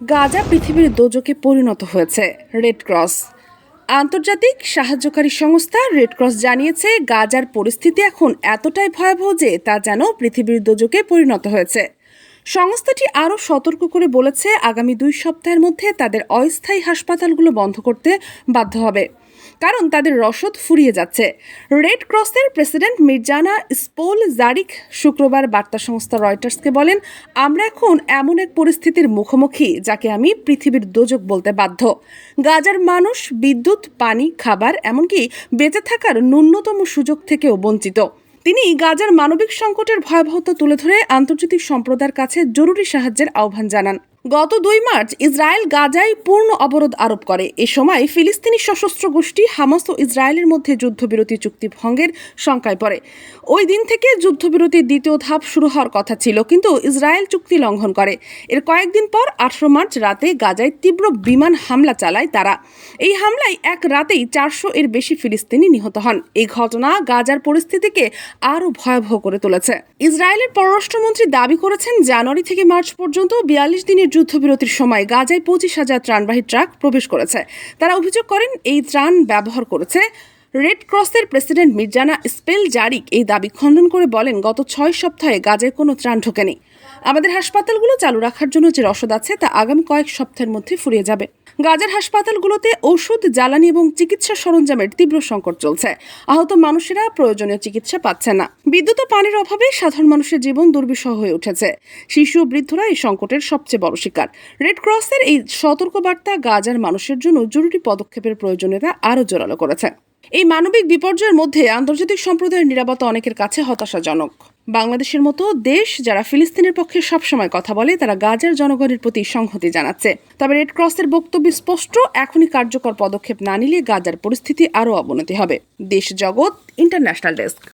গাজা পৃথিবীর দোজকে পরিণত হয়েছে রেড ক্রস আন্তর্জাতিক সাহায্যকারী সংস্থা রেড ক্রস জানিয়েছে, গাজার পরিস্থিতি এখন এতটাই ভয়াবহ যে তা যেন পৃথিবীর দোজকে পরিণত হয়েছে। সংস্থাটি আরও সতর্ক করে বলেছে, আগামী দুই সপ্তাহের মধ্যে তাদের অস্থায়ী হাসপাতালগুলো বন্ধ করতে বাধ্য হবে। কারণ তাদের রসদ ফুরিয়ে যাচ্ছে। রেড ক্রসের প্রেসিডেন্ট মির্জানা স্পোল জারিক শুক্রবার বার্তা সংস্থা রয়টার্সকে বলেন, আমরা এখন এমন এক পরিস্থিতির মুখোমুখি যাকে আমি পৃথিবীর দোজক বলতে বাধ্য। গাজার মানুষ, বিদ্যুৎ, পানি, খাবার, এমনকি বেঁচে থাকার ন্যূনতম সুযোগ থেকেও বঞ্চিত। তিনি গাজার মানবিক সংকটের ভয়াবহতা তুলে ধরে আন্তর্জাতিক সম্প্রদায়ের কাছে জরুরি সাহায্যের আহ্বান জানান। গত দুই মার্চ ইসরায়েল গাজায় পূর্ণ অবরোধ আরোপ করে। এ সময় ফিলিস্তিনি সশস্ত্র গোষ্ঠী হামাস ও ইসরায়েলের মধ্যে যুদ্ধবিরতি চুক্তি ভঙ্গের শঙ্কায় পড়ে। ওই দিন থেকে যুদ্ধবিরতির দ্বিতীয় ধাপ শুরু হওয়ার কথা ছিল, কিন্তু ইসরায়েল চুক্তি লঙ্ঘন করে। এর কয়েকদিন পর আঠারো মার্চ রাতে গাজায় তীব্র বিমান হামলা চালায় তারা। এই হামলায় এক রাতেই চারশো এর বেশি ফিলিস্তিনি নিহত হন। এই ঘটনা গাজার পরিস্থিতিকে আরও ভয়াবহ করে তুলেছে। ইসরায়েলের পররাষ্ট্রমন্ত্রী দাবি করেছেন, জানুয়ারি থেকে মার্চ পর্যন্ত বিয়াল্লিশ দিনের যুদ্ধবিরতির সময় গাজায় পঁচিশ হাজার ত্রাণবাহী ট্রাক প্রবেশ করেছে। তারা অভিযোগ করেন, এই ত্রাণ ব্যবহার করেছে রেড ক্রসের প্রেসিডেন্ট মির্জানা স্পেল জারিক। এই দাবি খণ্ডন করে বলেন, গত ছয় সপ্তাহে গাজায় কোনো ত্রাণ ঢোকেনি। আমাদের হাসপাতালগুলো চালু রাখার জন্য যে রসদ আছে তা আগামী কয়েক সপ্তাহের মধ্যে ফুরিয়ে যাবে। গাজার হাসপাতালগুলোতে ওষুধ, জ্বালানি এবং চিকিৎসা সরঞ্জামের তীব্র সংকট চলছে। আহত মানুষেরা প্রয়োজনীয় চিকিৎসা পাচ্ছে না। বিদ্যুৎ ও পানির অভাবে সাধারণ মানুষের জীবন দুর্বিষহ হয়ে উঠেছে। শিশু বৃদ্ধরা এই সংকটের সবচেয়ে বড় শিকার। রেড ক্রসের এই সতর্কবার্তা গাজার মানুষের জন্য জরুরি পদক্ষেপের প্রয়োজনীয়তা আরও জোরালো করেছে। এই মানবিক বিপর্যয়ের মধ্যে আন্তর্জাতিক সম্প্রদায়ের নিরাপত্তা অনেকের কাছে হতাশাজনক। বাংলাদেশের মতো দেশ যারা ফিলিস্তিনের পক্ষে সবসময় কথা বলে, তারা গাজার জনগণের প্রতি সংহতি জানাচ্ছে। তবে রেড ক্রসের বক্তব্য স্পষ্ট, এখনই কার্যকর পদক্ষেপ না নিলে গাজার পরিস্থিতি আরও অবনতি হবে। দেশ জগৎ ইন্টারন্যাশনাল ডেস্ক